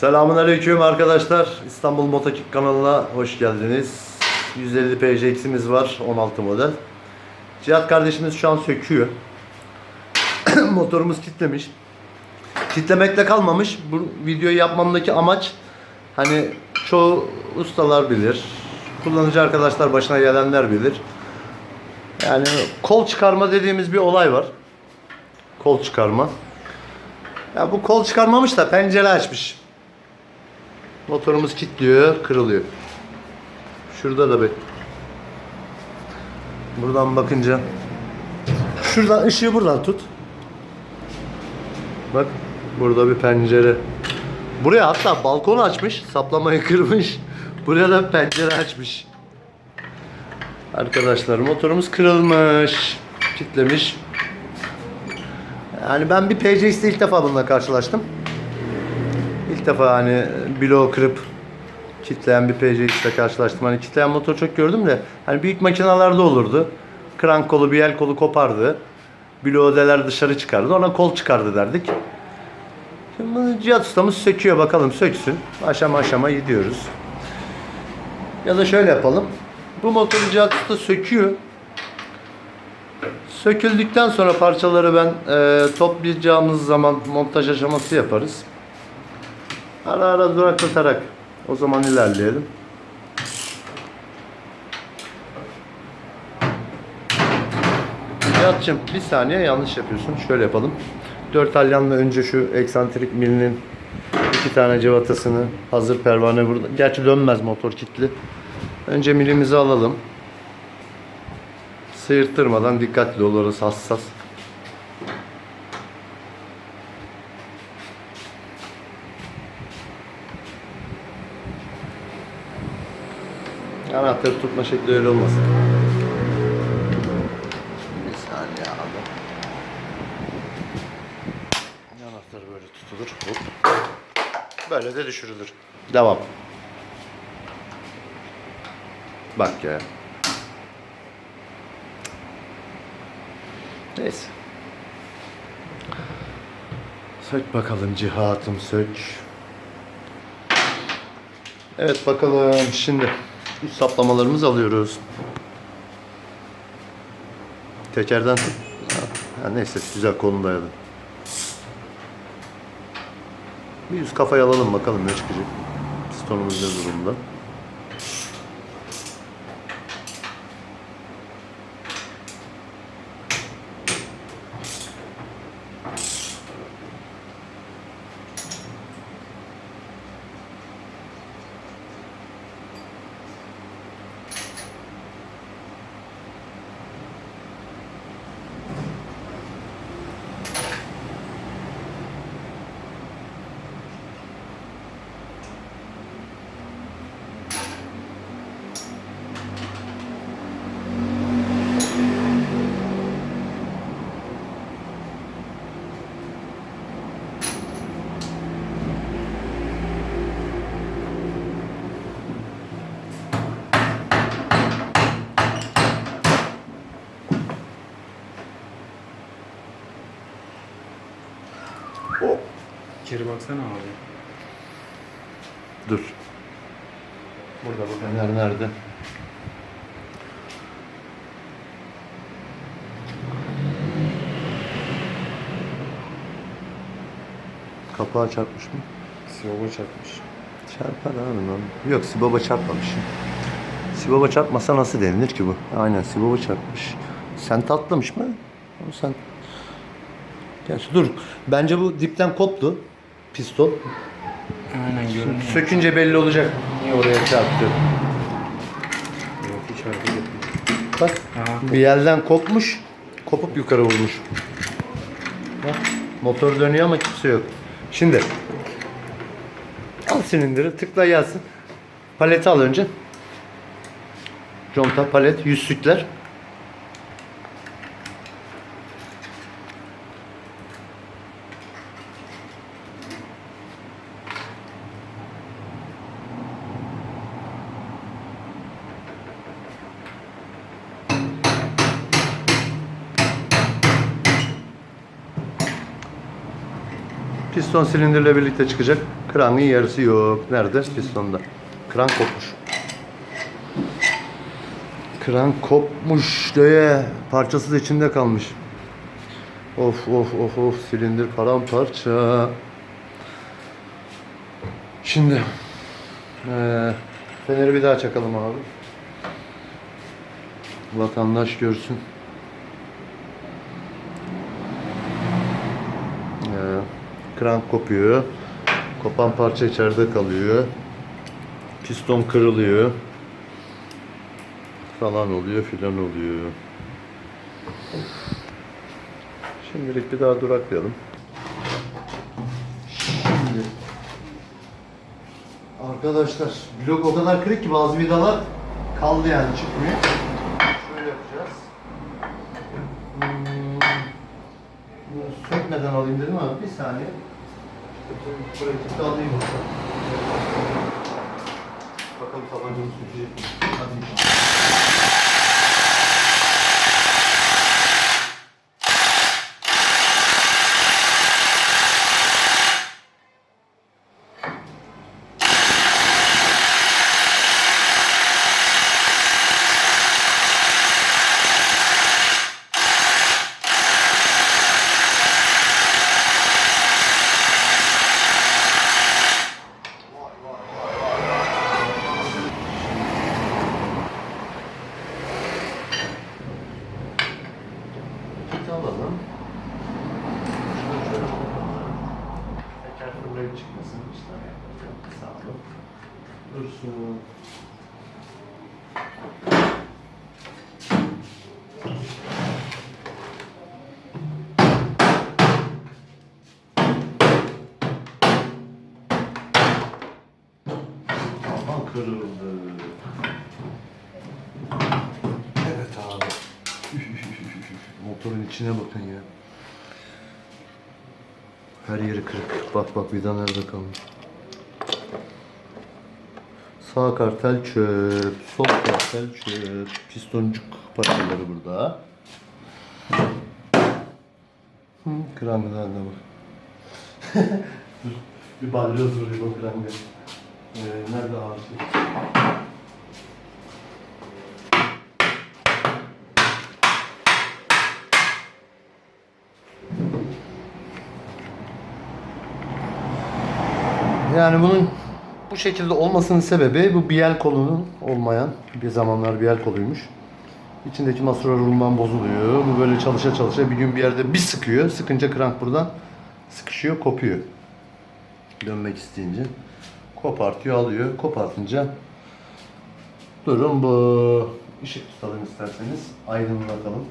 Selamun Aleyküm arkadaşlar. İstanbul Motokik kanalına hoş geldiniz. 150 PCX'imiz var 16 model. Cihat kardeşimiz şu an söküyor. Motorumuz kitlemiş. Kitlemekle kalmamış. Bu videoyu yapmamdaki amaç hani çoğu ustalar bilir. Kullanıcı arkadaşlar başına gelenler bilir. Yani kol çıkarma dediğimiz bir olay var. Kol çıkarma. Ya bu kol çıkarmamış da pencere açmış. Motorumuz kilitliyor, kırılıyor. Şurada da bir. Buradan bakınca şuradan ışığı buradan tut. Bak burada bir pencere. Buraya hatta balkonu açmış, saplamayı kırmış. Buraya da pencere açmış. Arkadaşlar motorumuz kırılmış, kilitlemiş. Yani ben bir PCX'te ilk defa bununla karşılaştım. Defa hani bloğu kırıp kitleyen bir PCX'le karşılaştım. Hani kitleyen motor çok gördüm de hani büyük makinalarda olurdu. Krank kolu, bir el kolu kopardı. Bloğu deler dışarı çıkardı. Ona kol çıkardı derdik. Şimdi Cihat ustamız söküyor bakalım söksün. Aşama aşama gidiyoruz. Ya da şöyle yapalım. Bu motoru Cihat usta söküyor. Söküldükten sonra parçaları ben e, toplayacağımız zaman montaj aşaması yaparız. Ara ara duraklatarak o zaman ilerleyelim. Nihat'cığım bir saniye yanlış yapıyorsun. Şöyle yapalım. Dört alyanla önce şu eksantrik milinin iki tane cıvatasını hazır pervane burada. Gerçi dönmez motor kilitli. Önce milimizi alalım. Sıyırttırmadan dikkatli ol orası hassas. Anahtarı tutma şekli öyle olmasın. Bir saniye abi. Anahtar böyle tutulur. Hop. Böyle de düşürülür. Devam. Bak ya. Neyse. Sök bakalım cihatım sök. Evet bakalım şimdi üst saplamalarımızı alıyoruz. Tekerden. Ha, neyse güzel kolunu dayadı. Bir yüz kafayı alalım bakalım ne çıkacak. Pistonumuz ne durumda. Hop. İçeri baksana abi. Dur. Burada burada. Fener nerede? Kapağı çarpmış mı? Siyova çarpmış. Çarpar abi lan. Yok Sibaba çarpmamış. Sibaba çarpmasa nasıl denilir ki bu? Aynen Sibaba çarpmış. Sen atlamış mı? Sen... Gerçi dur. Bence bu dipten koptu. Piston. Aynen görünüyor. Sökünce belli olacak. Niye oraya çarptı? Yok hiç hareket etmiyor. Bak. Aha. Bir yerden kopmuş. Kopup yukarı vurmuş. Bak. Motor dönüyor ama kimse yok. Şimdi. Al silindiri. Tıkla gelsin. Paleti al önce. Conta, palet, yüzsükler. Piston silindirle birlikte çıkacak. Krangın yarısı yok. Nerede? Pistonda. Krank kopmuş. Krank kopmuş diye parçası da içinde kalmış. Of of of of silindir paramparça. Şimdi ee, feneri bir daha çakalım abi. Vatandaş görsün. Krank kopuyor. Kopan parça içeride kalıyor. Piston kırılıyor. Falan oluyor filan oluyor. Şimdilik bir daha duraklayalım. Şimdi Arkadaşlar blok o kadar kırık ki bazı vidalar kaldı yani çıkmıyor. Şöyle yapacağız. Hmm, sökmeden alayım dedim ama bir saniye. Pratikte alayım bakalım. Bakalım tabancamız sökecek mi? Hadi inşallah. Kiti alalım. Şunu şöyle alalım. Teker fırlayıp çıkmasın işler yapalım. Sağ olun. Dursun. Aman kırıldı. Evet abi. Motorun içine bakın ya. Her yeri kırık. Bak bak vida nerede kalmış. Sağ kartel çöp, sol kartel çöp, pistoncuk parçaları burada. Hı, krangı nerede bak. Bir balyoz vurayım o krangı. Ee, nerede ağır Yani bunun bu şekilde olmasının sebebi bu biel kolunun olmayan bir zamanlar biel koluymuş. İçindeki masura rulman bozuluyor. Bu böyle çalışa çalışa bir gün bir yerde bir sıkıyor. Sıkınca krank buradan sıkışıyor, kopuyor. Dönmek isteyince kopartıyor, alıyor. Kopartınca durum bu. Işık tutalım isterseniz. Aydınlatalım.